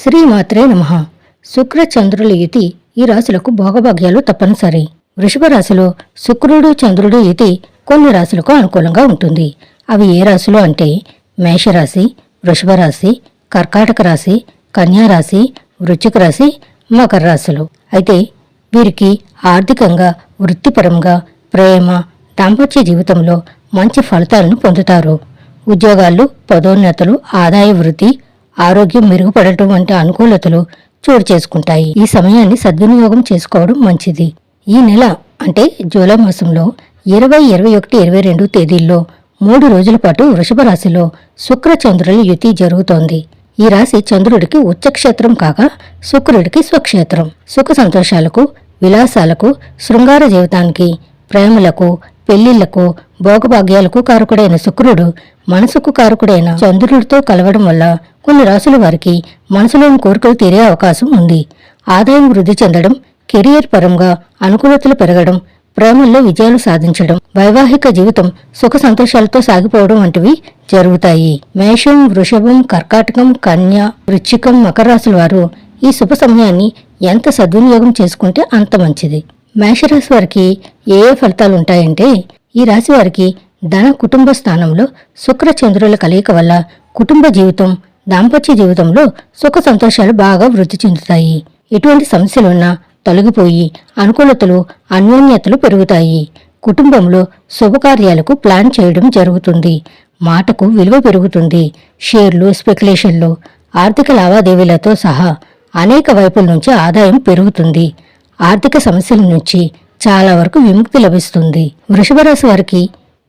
శ్రీమాత్రే నమ. శుక్ర చంద్రుల యుతి ఈ రాశులకు భోగభాగ్యాలు తప్పనిసరి. వృషభ రాశిలో శుక్రుడు చంద్రుడు యుతి కొన్ని రాశులకు అనుకూలంగా ఉంటుంది. అవి ఏ రాశులు అంటే మేషరాశి వృషభ రాశి కర్కాటక రాశి కన్యారాశి వృచ్చిక వృశ్చిక రాశి మకర రాశులు. అయితే వీరికి ఆర్థికంగా వృత్తిపరంగా ప్రేమ దాంపత్య జీవితంలో మంచి ఫలితాలను పొందుతారు. ఉద్యోగాలు పదోన్నతులు ఆదాయ వృద్ధి ఆరోగ్యం మెరుగుపడటం వంటి అనుకూలతలు చోటు చేసుకుంటాయి. ఈ సమయాన్ని సద్వినియోగం చేసుకోవడం మంచిది. ఈ నెల అంటే జూలై మాసంలో ఇరవై ఇరవై ఒకటి ఇరవై రెండు తేదీల్లో మూడు రోజుల పాటు వృషభ రాశిలో శుక్రచంద్రుల యుతి జరుగుతోంది. ఈ రాశి చంద్రుడికి ఉచ్చక్షేత్రం కాగా శుక్రుడికి స్వక్షేత్రం. సుఖ సంతోషాలకు విలాసాలకు శృంగార జీవితానికి ప్రేమలకు పెళ్ళిళ్ళకు భోగభాగ్యాలకు కారకుడైన శుక్రుడు మనసుకు కారకుడైన చంద్రుడితో కలవడం వల్ల కొన్ని రాసుల వారికి మనసులోని కోరికలు తీరే అవకాశం ఉంది. ఆదాయం వృద్ధి చెందడం కెరియర్ పరంగా అనుకూలతలు పెరగడం ప్రేమల్లో విజయాలు సాధించడం వైవాహిక జీవితం సుఖ సంతోషాలతో సాగిపోవడం వంటివి జరుగుతాయి. మేషం వృషభం కర్కాటకం కన్య వృచ్చికం మకర రాశుల వారు ఈ శుభ సమయాన్ని ఎంత సద్వినియోగం చేసుకుంటే అంత మంచిది. మేషరాశి వారికి ఏ ఏ ఫలితాలు ఉంటాయంటే ఈ రాశి వారికి ధన కుటుంబ స్థానంలో శుక్ర చంద్రుల కలయిక వల్ల కుటుంబ జీవితం దాంపత్య జీవితంలో సుఖ సంతోషాలు బాగా వృద్ధి చెందుతాయి. ఎటువంటి సమస్యలున్నా తొలగిపోయి అనుకూలతలు అన్యోన్యతలు పెరుగుతాయి. కుటుంబంలో శుభకార్యాలకు ప్లాన్ చేయడం జరుగుతుంది. మాటకు విలువ పెరుగుతుంది. షేర్లు స్పెక్యులేషన్లు ఆర్థిక లావాదేవీలతో సహా అనేక వైపుల నుంచి ఆదాయం పెరుగుతుంది. ఆర్థిక సమస్యల నుంచి చాలా వరకు విముక్తి లభిస్తుంది. వృషభ రాశి వారికి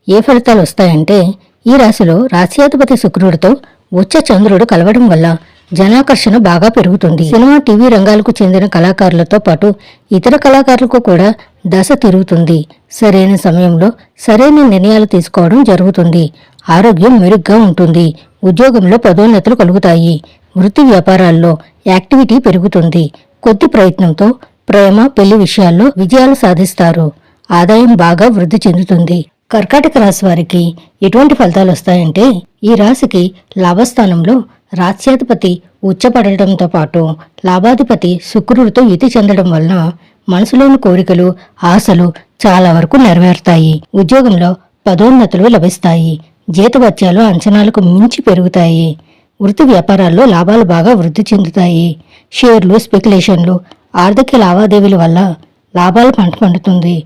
ఏ ఫలితాలు వస్తాయంటే ఈ రాశిలో రాశ్యాధిపతి శుక్రుడితో వచ్చే చంద్రుడు కలవడం వల్ల జనాకర్షణ బాగా పెరుగుతుంది. సినిమా టీవీ రంగాలకు చెందిన కళాకారులతో పాటు ఇతర కళాకారులకు కూడా దశ తిరుగుతుంది. సరైన సమయంలో సరైన నిర్ణయాలు తీసుకోవడం జరుగుతుంది. ఆరోగ్యం మెరుగ్గా ఉంటుంది. ఉద్యోగంలో పదోన్నతులు కలుగుతాయి. వృత్తి వ్యాపారాల్లో యాక్టివిటీ పెరుగుతుంది. కొద్ది ప్రయత్నంతో ప్రేమ పెళ్ళి విషయాల్లో విజయాలు సాధిస్తారు. ఆదాయం బాగా వృద్ధి చెందుతుంది. కర్కాటక రాశి వారికి ఎటువంటి ఫలితాలు వస్తాయంటే ఈ రాశికి లాభస్థానంలో రాజ్యాధిపతి ఉచ్చపడటంతో పాటు లాభాధిపతి శుక్రుడితో యుతి చెందడం వలన మనసులోని కోరికలు ఆశలు చాలా వరకు నెరవేరుతాయి. ఉద్యోగంలో పదోన్నతులు లభిస్తాయి. జీతవత్యాలు అంచనాలకు మించి పెరుగుతాయి. వృత్తి వ్యాపారాల్లో లాభాలు బాగా వృద్ధి చెందుతాయి. షేర్లు స్పెక్యులేషన్లు ఆర్థిక లావాదేవీల వల్ల లాభాలు పంట పండుతుంది.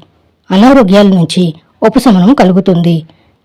అనారోగ్యాల నుంచి ఉపశమనం కలుగుతుంది.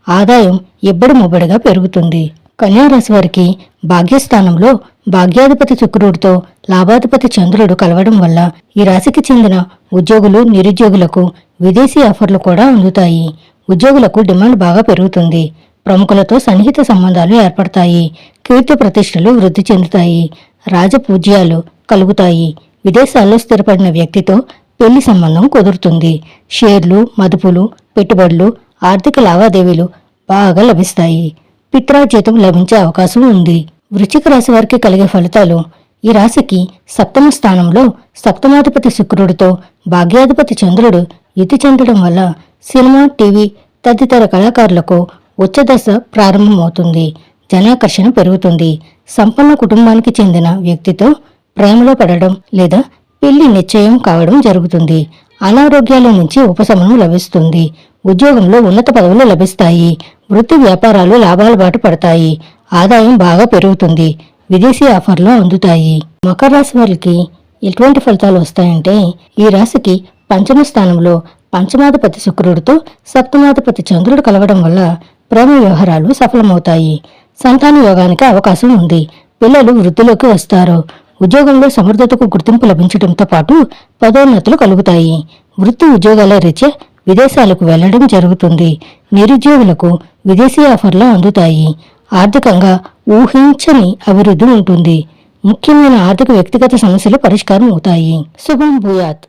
ఆదాయం ఇబ్బడి ముబ్బడిగా పెరుగుతుంది. కన్యారాశి వారికి భాగ్యస్థానంలో భాగ్యాధిపతి శుక్రుడితో లాభాధిపతి చంద్రుడు కలవడం వల్ల ఈ రాశికి చెందిన ఉద్యోగులు నిరుద్యోగులకు విదేశీ ఆఫర్లు కూడా అందుతాయి. ఉద్యోగులకు డిమాండ్ బాగా పెరుగుతుంది. ప్రముఖులతో సన్నిహిత సంబంధాలు ఏర్పడతాయి. కీర్తి ప్రతిష్టలు వృద్ధి చెందుతాయి. రాజపూజ్యాలు కలుగుతాయి. విదేశాల్లో స్థిరపడిన వ్యక్తితో పెళ్ళి సంబంధం కుదురుతుంది. షేర్లు మదుపులు పెట్టుబడులు ఆర్థిక లావాదేవీలు బాగా లభిస్తాయి. పిత్రాజీతం లభించే అవకాశం ఉంది. వృశ్చిక రాశి వారికి కలిగే ఫలితాలు ఈ రాశికి సప్తమ స్థానంలో సప్తమాధిపతి శుక్రుడితో భాగ్యాధిపతి చంద్రుడు యుతి చెందడం వల్ల సినిమా టీవీ తదితర కళాకారులకు ఉచ్చదశ ప్రారంభమవుతుంది. జనాకర్షణ పెరుగుతుంది. సంపన్న కుటుంబానికి చెందిన వ్యక్తితో ప్రేమలో పడడం లేదా పెళ్ళి నిశ్చయం కావడం జరుగుతుంది. అనారోగ్యాల నుంచి ఉపశమనం లభిస్తుంది. ఉద్యోగంలో ఉన్నత పదవులు లభిస్తాయి. వృత్తి వ్యాపారాలు లాభాల బాట పడతాయి. ఆదాయం బాగా పెరుగుతుంది. విదేశీ ఆఫర్లు అందుతాయి. మకర రాశి వారికి ఎటువంటి ఫలితాలు వస్తాయంటే ఈ రాశికి పంచమ స్థానంలో పంచమాధిపతి శుక్రుడితో సప్తమాధిపతి చంద్రుడు కలవడం వల్ల ప్రేమ వ్యవహారాలు సఫలమవుతాయి. సంతాన యోగానికి అవకాశం ఉంది. పిల్లలు వృద్ధిలోకి వస్తారు. ఉద్యోగంలో సమర్థతకు గుర్తింపు లభించడంతో పాటు పదోన్నతులు కలుగుతాయి. వృత్తి ఉద్యోగాల రీత్యా విదేశాలకు వెళ్ళడం జరుగుతుంది. నిరుద్యోగులకు విదేశీ ఆఫర్లు అందుతాయి. ఆర్థికంగా ఊహించని అభివృద్ధి ఉంటుంది. ముఖ్యమైన ఆర్థిక వ్యక్తిగత సమస్యలు పరిష్కారం అవుతాయి శుభం భూయాత్.